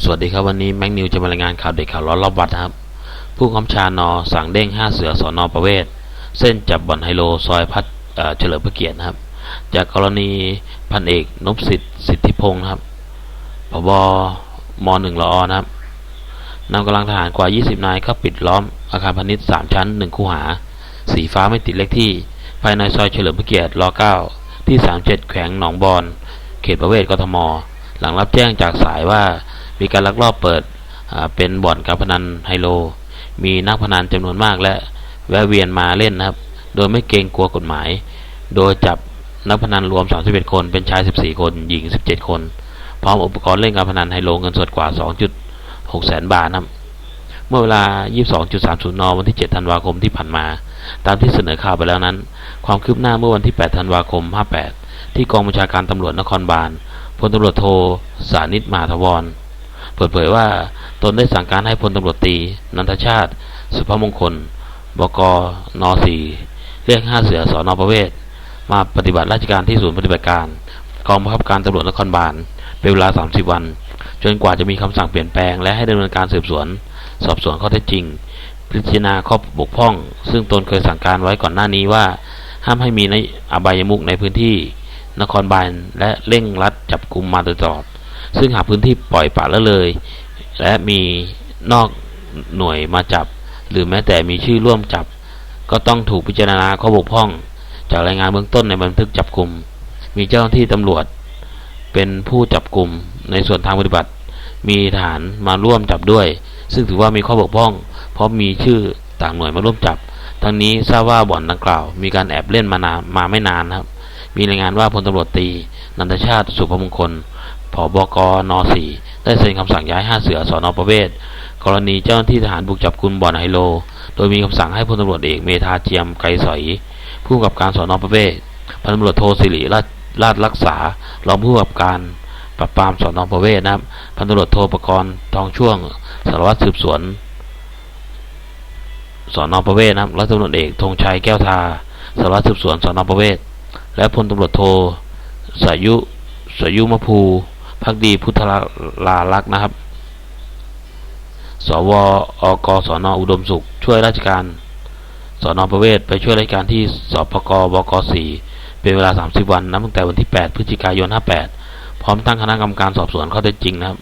สวัสดีครับวันนี้แม็กนิวจะมารายงานข่าวเด็กข่าวร้อนรอบวัดนะครับ ผู้กำกับชานอสั่งเด้งห้าเสือสอนอประเวศ เส้นจับบ่อนไฮโลซอยพัดเฉลิมพระเกียรตินะครับ จากกรณีพันเอกนพสิทธิ์สิทธิพงศ์ครับผบมหนึ่งรอนะครับนำกำลังทหารกว่า 20 นายเข้าปิดล้อมอาคารพาณิชย์ 3 ชั้น 1 คู่หา สีฟ้าไม่ติดเลขที่ ภายในซอยเฉลิมพระเกียรติร9ที่ 37 แขวงหนองบอน เขตประเวศกทม หลังรับแจ้งจากสายว่า มีการลักลอบเปิดเป็นบ่อนการพนันไฮโล มีนักพนันจำนวนมากและแวะเวียนมาเล่นนะครับ โดยไม่เกรงกลัวกฎหมาย โดยจับนักพนันรวม 31 คน เป็นชาย 14 คน หญิง 17 คน พร้อมอุปกรณ์เล่นการพนันไฮโลเงินสดกว่า 2.6 แสนบาทนะครับ เมื่อเวลา 22.30 น วันที่ 7 ธันวาคมที่ผ่านมา ตามที่เสนอข่าวไปแล้วนั้น ความคืบหน้าเมื่อวันที่ 8 ธันวาคม 58 ที่กองบัญชาการตำรวจนครบาล พลตำรวจโทสานิตมาทวร ปิดเผยว่าตนได้สั่งการให้พลตำรวจตี นันทชาติ สุภมงคล บกนสีเรียกห้าเสือสอนอประเวศ มาปฏิบัติราชการที่ศูนย์ปฏิบัติการ กองบังคับการตำรวจนครบาลเป็นเวลา 30 วัน จนกว่าจะมีคำสั่งเปลี่ยนแปลง และให้ดำเนินการสืบสวน สอบสวนข้อเท็จจริง พิจารณาข้อบกพร่อง ซึ่งตนเคยสั่งการไว้ก่อนหน้านี้ว่า ห้ามให้มีในอบายมุกในพื้นที่ นครบาลและเร่งรัดจับกลุ่มมาโดยตลอด ซึ่งหากพื้นที่ปล่อยปละละเลย และมีนอกหน่วยมาจับ หรือแม้แต่มีชื่อร่วมจับ ก็ต้องถูกพิจารณาข้อบกพร่อง จากรายงานเบื้องต้นในบันทึกจับกลุ่ม มีเจ้าหน้าที่ตำรวจ เป็นผู้จับกลุ่มในส่วนทางปฏิบัติ มีฐานมาร่วมจับด้วย ซึ่งถือว่ามีข้อบกพร่อง เพราะมีชื่อต่างหน่วยมาร่วมจับ ทั้งนี้ทราบว่าบ่อนดังกล่าว มีการแอบเล่นมานานมาไม่นานครับ มีรายงานว่าพลตำรวจตีนันทชาติสุภมงคล ผบกน4ได้เซ็นคำสั่งย้ายห้าเสือสอนอประเวศ กรณีเจ้าหน้าที่ทหารบุกจับกุมบ่อนไฮโล โดยมีคำสั่งให้พลตำรวจเอกเมธาเจียมไกรสอยผู้กับการสอนอประเวศพันตำรวจโทสิริราชราชรักษารองผู้กำกับการปราบปรามสอนอประเวศนะครับพันตำรวจโทประกรณ์ทองช่วงสารวัตรสืบสวนสอนอประเวศนะครับร้อยตำรวจเอกธงชัยแก้วทาสารวัตรสืบสวนสอนอประเวศ และพลตำรวจโทสายุสายุมภู พักดีพุทธลาลักษ์นะครับ สวอกสนอุดมสุข ช่วยราชการสนอประเวศไปช่วยราชการที่สพกบก4เป็นเวลา 30 วันนับตั้งแต่วันที่ 8 พฤศจิกายน 58 พร้อมตั้งคณะกรรมการสอบสวนข้อเท็จจริงนะครับ